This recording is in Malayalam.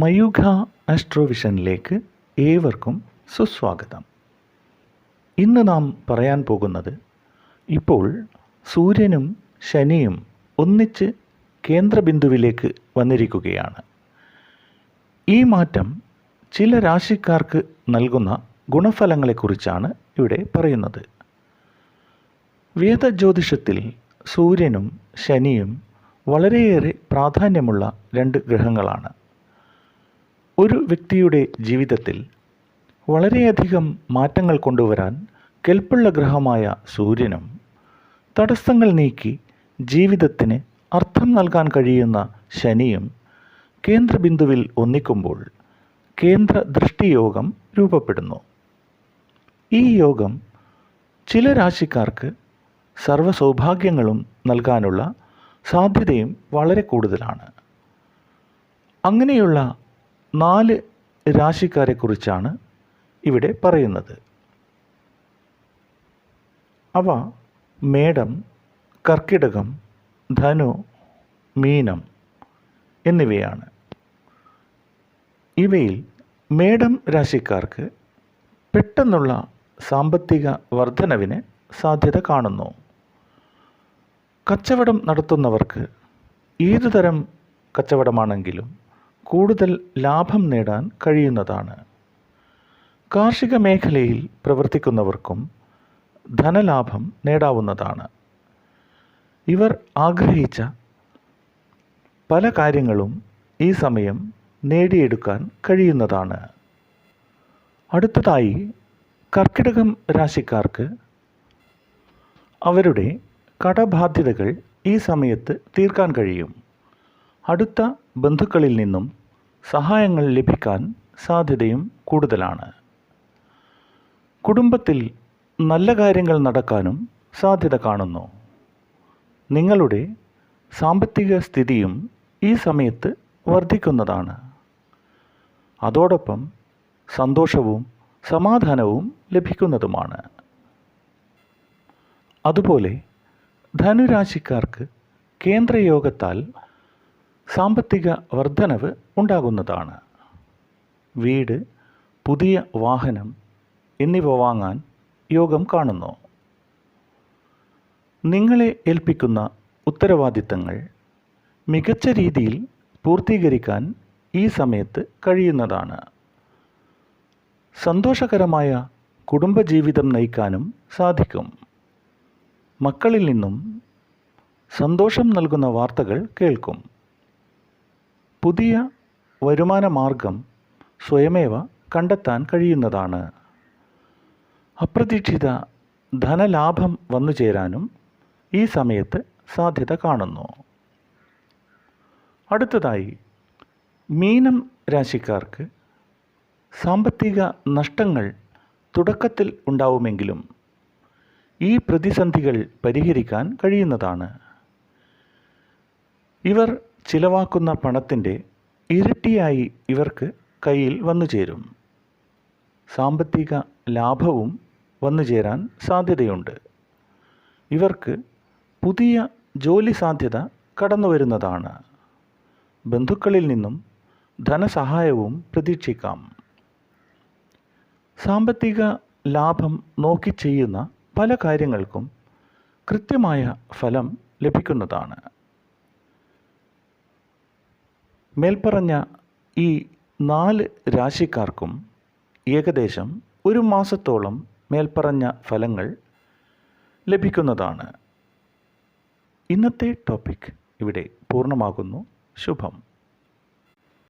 മയൂഖ ആസ്ട്രോവിഷനിലേക്ക് ഏവർക്കും സുസ്വാഗതം. ഇന്ന് നാം പറയാൻ പോകുന്നത് ഇപ്പോൾ സൂര്യനും ശനിയും ഒന്നിച്ച് കേന്ദ്രബിന്ദുവിലേക്ക് വന്നിരിക്കുകയാണ്. ഈ മാറ്റം ചില രാശിക്കാർക്ക് നൽകുന്ന ഗുണഫലങ്ങളെക്കുറിച്ചാണ് ഇവിടെ പറയുന്നത്. വേദജ്യോതിഷത്തിൽ സൂര്യനും ശനിയും വളരെയേറെ പ്രാധാന്യമുള്ള രണ്ട് ഗ്രഹങ്ങളാണ്. ഒരു വ്യക്തിയുടെ ജീവിതത്തിൽ വളരെയധികം മാറ്റങ്ങൾ കൊണ്ടുവരാൻ കെൽപ്പുള്ള ഗ്രഹമായ സൂര്യനും തടസ്സങ്ങൾ നീക്കി ജീവിതത്തിന് അർത്ഥം നൽകാൻ കഴിയുന്ന ശനിയും കേന്ദ്രബിന്ദുവിൽ ഒന്നിക്കുമ്പോൾ കേന്ദ്ര ദൃഷ്ടിയോഗം രൂപപ്പെടുന്നു. ഈ യോഗം ചില രാശിക്കാർക്ക് സർവ സൗഭാഗ്യങ്ങളും നൽകാനുള്ള സാധ്യതയും വളരെ കൂടുതലാണ്. അങ്ങനെയുള്ള നാല് രാശിക്കാരെക്കുറിച്ചാണ് ഇവിടെ പറയുന്നത്. അവ മേടം കർക്കിടകം ധനു മീനം എന്നിവയാണ്. ഇവയിൽ മേടം രാശിക്കാർക്ക് പെട്ടെന്നുള്ള സാമ്പത്തിക വർധനവിന് സാധ്യത കാണുന്നു. കച്ചവടം നടത്തുന്നവർക്ക് ഏതുതരം കച്ചവടമാണെങ്കിലും കൂടുതൽ ലാഭം നേടാൻ കഴിയുന്നതാണ്. കാർഷിക മേഖലയിൽ പ്രവർത്തിക്കുന്നവർക്കും ധനലാഭം നേടാവുന്നതാണ്. ഇവർ ആഗ്രഹിച്ച പല കാര്യങ്ങളും ഈ സമയം നേടിയെടുക്കാൻ കഴിയുന്നതാണ്. അടുത്തതായി കർക്കിടകം രാശിക്കാർക്ക് അവരുടെ കടബാധ്യതകൾ ഈ സമയത്ത് തീർക്കാൻ കഴിയും. അടുത്ത ബന്ധുക്കളിൽ നിന്നും സഹായങ്ങൾ ലഭിക്കാൻ സാധ്യതയും കൂടുതലാണ്. കുടുംബത്തിൽ നല്ല കാര്യങ്ങൾ നടക്കാനും സാധ്യത കാണുന്നു. നിങ്ങളുടെ സാമ്പത്തിക സ്ഥിതിയും ഈ സമയത്ത് വർദ്ധിക്കുന്നതാണ്. അതോടൊപ്പം സന്തോഷവും സമാധാനവും ലഭിക്കുന്നതുമാണ്. അതുപോലെ ധനുരാശിക്കാർക്ക് കേന്ദ്രയോഗത്താൽ സാമ്പത്തിക വർധനവ് ഉണ്ടാകുന്നതാണ്. വീട് പുതിയ വാഹനം എന്നിവ വാങ്ങാൻ യോഗം കാണുന്നു. നിങ്ങളെ ഏൽപ്പിക്കുന്ന ഉത്തരവാദിത്തങ്ങൾ മികച്ച രീതിയിൽ പൂർത്തീകരിക്കാൻ ഈ സമയത്ത് കഴിയുന്നതാണ്. സന്തോഷകരമായ കുടുംബജീവിതം നയിക്കാനും സാധിക്കും. മക്കളിൽ നിന്നും സന്തോഷം നൽകുന്ന വാർത്തകൾ കേൾക്കും. പുതിയ വരുമാന മാർഗം സ്വയമേവ കണ്ടെത്താൻ കഴിയുന്നതാണ്. അപ്രതീക്ഷിത ധനലാഭം വന്നു ചേരാനും ഈ സമയത്ത് സാധ്യത കാണുന്നു. അടുത്തതായി മീനം രാശിക്കാർക്ക് സാമ്പത്തിക നഷ്ടങ്ങൾ തുടക്കത്തിൽ ഉണ്ടാവുമെങ്കിലും ഈ പ്രതിസന്ധികൾ പരിഹരിക്കാൻ കഴിയുന്നതാണ്. ഇവർ ചിലവാക്കുന്ന പണത്തിന്റെ ഇരട്ടിയായി ഇവർക്ക് കയ്യിൽ വന്നു ചേരും. സാമ്പത്തിക ലാഭവും വന്നു ചേരാൻ സാധ്യതയുണ്ട്. ഇവർക്ക് പുതിയ ജോലി സാധ്യത കടന്നു വരുന്നതാണ്. ബന്ധുക്കളിൽ നിന്നും ധനസഹായവും പ്രതീക്ഷിക്കാം. സാമ്പത്തിക ലാഭം നോക്കി ചെയ്യുന്ന പല കാര്യങ്ങൾക്കും കൃത്യമായ ഫലം ലഭിക്കുന്നതാണ്. മേൽപ്പറഞ്ഞ ഈ നാല് രാശിക്കാർക്കും ഏകദേശം ഒരു മാസത്തോളം മേൽപ്പറഞ്ഞ ഫലങ്ങൾ ലഭിക്കുന്നതാണ്. ഇന്നത്തെ ടോപ്പിക് ഇവിടെ പൂർണമാകുന്നു. ശുഭം.